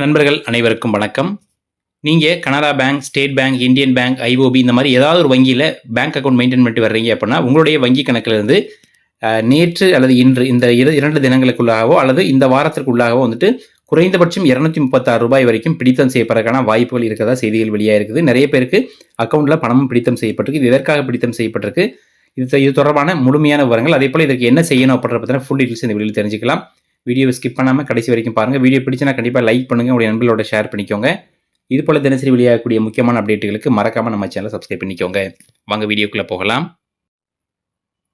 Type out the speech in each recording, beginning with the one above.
நண்பர்கள் அனைவருக்கும் வணக்கம். நீங்கள் Canara bank state bank Indian bank IOB இந்த மாதிரி ஏதாவது ஒரு வங்கியில் பேங்க் அக்கௌண்ட் மெயின்டைன் பண்ணிட்டு வர்றீங்க அப்படின்னா உங்களுடைய வங்கி கணக்கிலிருந்து நேற்று அல்லது இன்று இந்த இரண்டு தினங்களுக்குள்ளாகவோ அல்லது இந்த வாரத்திற்குள்ளாகவோ வந்துட்டு குறைந்தபட்சம் இரநூத்தி முப்பத்தாறு ரூபாய் வரைக்கும் பிடித்தம் செய்யப்படுறதுக்கான வாய்ப்புகள் இருக்கிறதா செய்திகள் வெளியாக இருக்குது. நிறைய பேருக்கு அக்கௌண்ட்டில் பணமும் பிடித்தம் செய்யப்பட்டிருக்கு. இது எதற்காக பிடித்தம் செய்யப்பட்டிருக்கு? இது இது தொடர்பான முழுமையான விவரங்கள். அதே போல் இதற்கு என்ன செய்யணும் அப்படின்ற பற்றின ஃபுல் டீட்டெயில்ஸ் இந்த வீடியோவில் தெரிஞ்சுக்கலாம். வீடியோவை ஸ்கிப் பண்ணாமல் கடைசி வரைக்கும் பாருங்கள் வீடியோ பிடிச்சினா கண்டிப்பாக லைக் பண்ணுங்கள் உங்களுடைய நண்பர்களோட ஷேர் பண்ணிக்கோங்க. இது போல் தினசரி வெளியாகக்கூடிய முக்கியமான அப்டேட்டுகளுக்கு மறக்காமல் நம்ம சேனலை சப்ஸ்கிரைப் பண்ணிக்கோங்க. வாங்க வீடியோக்குள்ளே போகலாம்.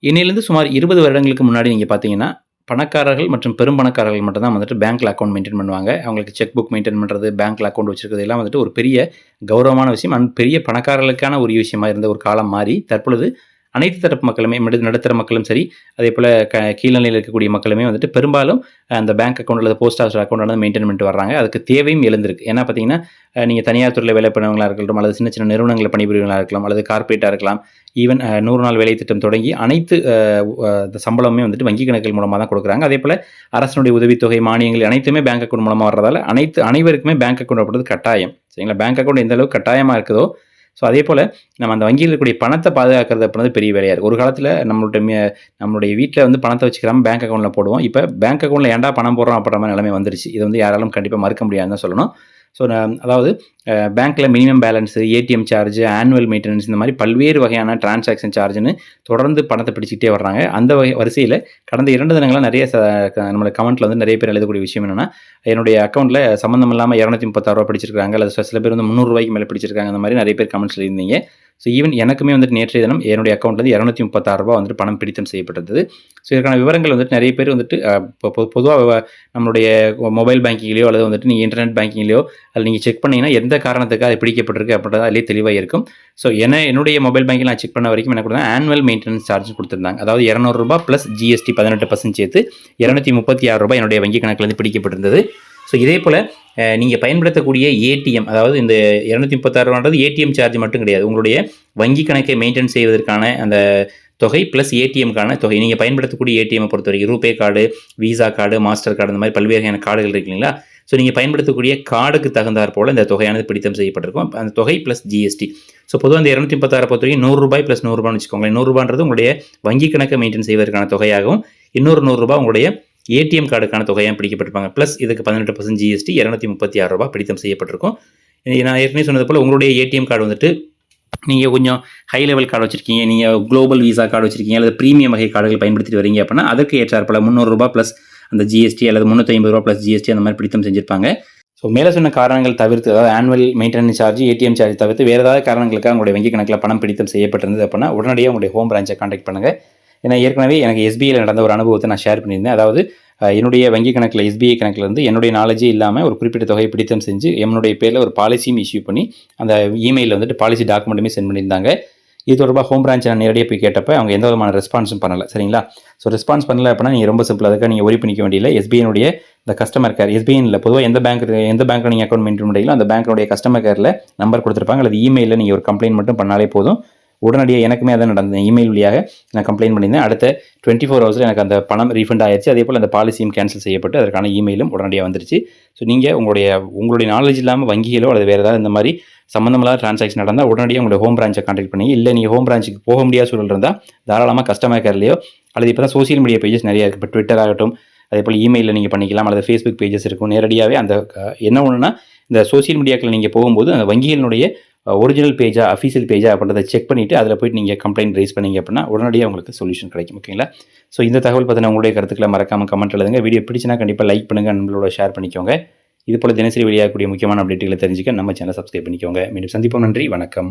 இன்னிலிருந்து சுமார் இருபது வருடங்களுக்கு முன்னாடி நீங்கள் பார்த்தீங்கன்னா பணக்காரர்கள் மற்றும் பெரும் பணக்காரர்கள் மட்டும்தான் வந்துட்டு பேங்க்கில் அக்கௌண்ட் மெயின்டைன் பண்ணுவாங்க. அவங்களுக்கு செக் புக் மெயின்டைன் பண்ணுறது பேங்க்கில் அக்கௌண்ட் வச்சுருக்கிறது எல்லாம் வந்துட்டு ஒரு பெரிய கௌரவமான விஷயம். அண்ட் பெரிய பணக்காரர்களுக்கான ஒரு விஷயமா இருந்த ஒரு காலம் மாறி தற்பொழுது அனைத்து தரப்பு மக்களுமே நடுத்தர மக்களும் சரி அதே போல் க கீழ்நிலையில் இருக்கக்கூடிய மக்களுமே வந்துட்டு பெரும்பாலும் அந்த பேங்க் அக்கௌண்ட் அல்லது போஸ்ட் ஆஃபீஸ் அக்கௌண்ட் வந்து மெயின்டைன் பண்ணிட்டு வர்றாங்க. அதுக்கு தேவையும் எழுந்திருக்கு. ஏன்னா பார்த்தீங்கன்னா நீங்கள் தனியார் துறையில் வேலை பண்ணவங்களா இருக்கட்டும் அல்லது சின்ன சின்ன நிறுவனங்களில் பணிபுரியவங்களாக இருக்கலாம் அல்லது கார்பரேட்டாக இருக்கலாம் ஈவன் நூறு நாள் வேலை திட்டம் தொடங்கி அனைத்து இந்த சம்பளமே வந்துட்டு வங்கி கணக்குகள் மூலமாக தான் கொடுக்குறாங்க. அதே போல் அரசனுடைய உதவித்தொகை மானியங்கள் அனைத்துமே பேங்க் அக்கௌண்ட் மூலமாக வர்றதால அனைத்து அனைவருக்குமே பேங்க் அக்கௌண்ட் அப்படின்றது கட்டாயம். சரிங்களா? பேங்க் அக்கௌண்ட் எந்த அளவுக்கு கட்டாயமாக இருக்குதோ ஸோ அதே போல் நம்ம அந்த வங்கியில் இருக்கக்கூடிய பணத்தை பாதுகாக்கிறது அப்படின்றது பெரிய வேலையாக இருக்குது ஒரு காலத்தில் நம்மளுடைய நம்மளுடைய வீட்டில் வந்து பணத்தை வச்சுக்கிறாம பேங்க் அக்கௌண்ட்டில் போடுவோம். இப்போ பேங்க் அக்கௌண்ட்டில் ஏன்டா பணம் போடுறோம் அப்படின்ற மாதிரி நிலைமை வந்துருச்சு. இது வந்து யாராலும் கண்டிப்பாக மறுக்க முடியாதுன்னு தான் சொல்லணும். ஸோ அதாவது பேங்க்கில் minimum balance ATM charge annual maintenance இந்த மாதிரி பல்வேறு வகையான டிரான்சாக்ஷன் சார்ஜ்னு தொடர்ந்து பணத்தை பிடிச்சிக்கிட்டே வர்றாங்க. அந்த வகை வரிசையில் கடந்த இரண்டு தினங்களாக நிறைய ச- நம்மளோட கமெண்ட்டில் வந்து நிறைய பேர் எழுதக்கூடிய விஷயம் என்னென்னா என்னுடைய அக்கௌண்ட்டில் சம்மந்தம் இல்லாமல் இரநூத்தி முப்பத்தாறு ரூபா பிடிச்சிருக்காங்க அல்லது சில- சில பேர் வந்து முந்நூறுரூவாய்க்கு மேலே பிடிச்சிருக்காங்க அந்த மாதிரி நிறைய பேர் கமெண்ட்ஸ் எழுதிருந்தீங்க ஸோ ஈவன் எனக்குமே வந்துட்டு நேற்றைய தினம் என்னுடைய அக்கௌண்ட்லேருந்து இரநூத்தி முப்பத்தாறு ரூபா வந்துட்டு பணம் பிடித்தம் செய்யப்பட்டது. ஸோ இதற்கான விவரங்கள் வந்துட்டு நிறைய பேர் வந்துட்டு பொதுவாக நம்மளுடைய மொபைல் பேங்கிங்லேயோ அல்லது வந்துட்டு நீங்கள் இன்டர்நெட் பேங்கிங்லேயோ அதில் நீங்கள் செக் பண்ணிங்கன்னா எந்த காரணத்துக்கு அது பிடிக்கப்பட்டிருக்கு அப்படின்றது அதிலே தெளிவாக இருக்கும். ஸோ என்ன என்னுடைய மொபைல் பேங்கில் நான் செக் பண்ண வரைக்கும் என்ன கொடுத்தா ஆனுவல் மெயின்டெனன்ஸ் சார்ஜ் கொடுத்துருந்தாங்க. அதாவது இரநூறுபா ப்ளஸ் ஜிஎஸ்டி பதினெட்டு பர்சன்ட் சேர்த்து இரநூத்தி முப்பத்தி ஆறு ரூபாய் என்னுடைய வங்கி கணக்குலேருந்து பிடிக்கப்பட்டிருந்தது. ஸோ இதே போல் நீங்கள் பயன்படுத்தக்கூடிய ஏடிஎம் அதாவது இந்த இரநூத்தி முப்பத்தாறு ரூபான்றது ஏடிஎம் சார்ஜ் மட்டும் கிடையாது. உங்களுடைய வங்கி கணக்கை மெயின்டைன் செய்வதற்கான அந்த தொகை ப்ளஸ் ஏடிஎம்க்கான தொகை. நீங்கள் பயன்படுத்தக்கூடிய ஏடிஎம்மை பொறுத்த வரைக்கும் RuPay card Visa card Mastercard இந்த மாதிரி பல்வேறு வகையான கார்டுகள் இருக்கு இல்லைங்களா? ஸோ நீங்கள் பயன்படுத்தக்கூடிய கார்டுக்கு தகுந்தாற் போல் இந்த தொகையானது பிடித்தம் செய்யப்பட்டிருக்கும். அந்த தொகை ப்ளஸ் ஜிஎஸ்டி ஸோ பொதுவாக அந்த இரநூத்தி முப்பத்தாறு பொறுத்த வரைக்கும் நூறுரூபாய் ப்ளஸ் நூறுரூபான்னு வச்சுக்கோங்களேன். நூறுரூபான்றது உங்களுடைய வங்கி கணக்கை மெயின்டைன் செய்வதற்கான தொகையாகவும் இன்னொரு நூறுரூபா உங்களுடைய ஏடிஎம் கார்டுக்கான தொகையாக பிடிக்கப்பட்டிருப்பாங்க. ப்ளஸ் இதுக்கு பதினெட்டு பர்சன்ட் ஜிஎஸ்டி இரநூத்தி முப்பத்தி ஆறு ரூபாய் பிடித்தம் செய்யப்பட்டிருக்கும். நான் ஏற்கனவே சொன்னது போல் உங்களுடைய ஏடிஎம் கார்டு வந்துட்டு நீங்கள் கொஞ்சம் ஹை லெவல் கார்டு வச்சிருக்கீங்க. நீங்கள் குளோபல் விசா கார்டு வச்சிருக்கீங்க. அல்லது ப்ரீமியம் வகை கார்டுகள் பயன்படுத்திட்டு வரீங்க அப்படின்னா அதற்கு ஏற்றாற்போல் முந்நூறுரூபா ப்ளஸ் அந்த ஜிஎஸ்டி அல்லது முந்நூற்றி ஐம்பது ரூபா ப்ளஸ் ஜிஎஸ்டி அந்த மாதிரி பிடித்தம் செஞ்சிருப்பாங்க. ஸோ மேலே சொன்ன காரணங்கள் தவிர்த்து அதாவது annual maintenance charge ATM charge தவிர்த்து வேறு ஏதாவது காரணங்களுக்காக உங்களுடைய வங்கி கணக்கில் பணம் பிடித்தம் செய்யப்பட்டிருந்தது அப்படின்னா உடனடியாக உங்களுடைய ஹோம் பிரான்ச்சை காண்டாக்ட் பண்ணுங்கள் ஏன்னா ஏற்கனவே எனக்கு எஸ்பிஐயில் நடந்த ஒரு அனுபவத்தை நான் ஷேர் பண்ணியிருந்தேன். அதாவது என்னுடைய வங்கி கணக்கில் எஸ்பிஐ கணக்கில் இருந்து என்னுடைய நாலேஜே இல்லாமல் ஒரு குறிப்பிட்ட தொகையை பிடித்தம் செஞ்சு என்னுடைய பேரில் ஒரு பாலிசியும் இஷ்யூ பண்ணி அந்த இமெயிலில் வந்துட்டு பாலிசி டாக்குமெண்ட்டுமே சென்ட் பண்ணியிருந்தாங்க. இது தொடர்பாக ஹோம் பிரான்ச்சை நான் நேரடியாக போய் கேட்டப்போ அவங்க எந்த விதமான ரெஸ்பான்ஸும் பண்ணல. சரிங்களா? ஸோ ரெஸ்பான்ஸ் பண்ணல அப்படின்னா நீங்கள் ரொம்ப சிம்பிள் அதுக்காக நீங்கள் ஒரி பண்ணிக்க வேண்டியதில்லை. எஸ்பிஐனுடைய இந்த கஸ்டமர் கேர் எஸ்பிஐனில் பொதுவாக எந்த பேங்க் எந்த பேங்க்கில் நீங்கள் அக்கௌண்ட் மெயின்டைன் பண்ணுறீங்களோ அந்த பேங்க்கினுடைய கஸ்டமர் கேரில் நம்பர் கொடுத்துருப்பாங்க. அல்லது இமெயிலில் நீங்கள் ஒரு கம்ப்ளைண்ட் மட்டும் பண்ணாலே போதும். உடனடியாக எனக்குமே அதான் நடந்தது. இமெயில் வழியாக நான் கம்ப்ளைண்ட் பண்ணியிருந்தேன். அடுத்த டுவெண்ட்டி ஃபோர் ஹவர்ஸில் எனக்கு அந்த பணம் ரீஃபண்ட் ஆயிடுச்சு அதே போல் அந்த பாலிசியும் கேன்சல் செய்யப்பட்டு அதற்கான இமெயிலும் உடனடியாக வந்துருச்சு. ஸோ நீங்கள் உங்களுடைய உங்களுடைய நாலேஜ் இல்லாமல் வங்கிகளோ அல்லது வேறு ஏதாவது இந்த மாதிரி சம்மந்தமில்லாத ட்ரான்சாக்ஷன் நடந்தால் உடனடியாக உங்களுடைய ஹோம் பிரான்ச்சை கான்டாக்ட் பண்ணி இல்லை நீங்கள் ஹோம் பிரான்ச்சுக்கு போக முடியாத சூழல் இருந்தால் தாராளமாக கஸ்டமர் கேர்லையோ அல்லது இப்போ தான் சோசியல் மீடியா பேஜஸ் நிறையா இருக்குது இப்போ ட்விட்டர் ஆகட்டும் அதே போல் இமெயிலில் நீங்கள் பண்ணிக்கலாம். அல்லது ஃபேஸ்புக் பேஜஸ் இருக்கும். நேரடியாகவே அந்த என்ன ஒன்றுனா இந்த சோசியல் மீடியாக்கள் நீங்கள் போகும்போது அந்த வங்கிகளினுடைய ஒரிஜினல் பேஜா அஃபீஷியல் பேஜா அப்படின்றத செக் பண்ணிவிட்டு அதில் போய்ட்டு நீங்கள் கம்ப்ளைண்ட் ரைஸ் பண்ணீங்க அப்படின்னா உடனடியாக உங்களுக்கு சொல்யூஷன் கிடைக்கும் ஓகேங்களா ஸோ இந்த தகவல் பற்றின உங்களுடைய கருத்துக்களை மறக்காமல் கமெண்ட் எழுதுங்க. வீடியோ பிடிச்சினா கண்டிப்பாக லைக் பண்ணுங்கள் நம்மளோட ஷேர் பண்ணிக்கோங்க. இது போல் தினசரி வெளியாகக்கூடிய முக்கியமான அப்டேட்டுகளை தெரிஞ்சுக்க நம்ம சேனல் சப்ஸ்கிரைப் பண்ணிக்கோங்க. மீண்டும் சந்திப்போம். நன்றி வணக்கம்.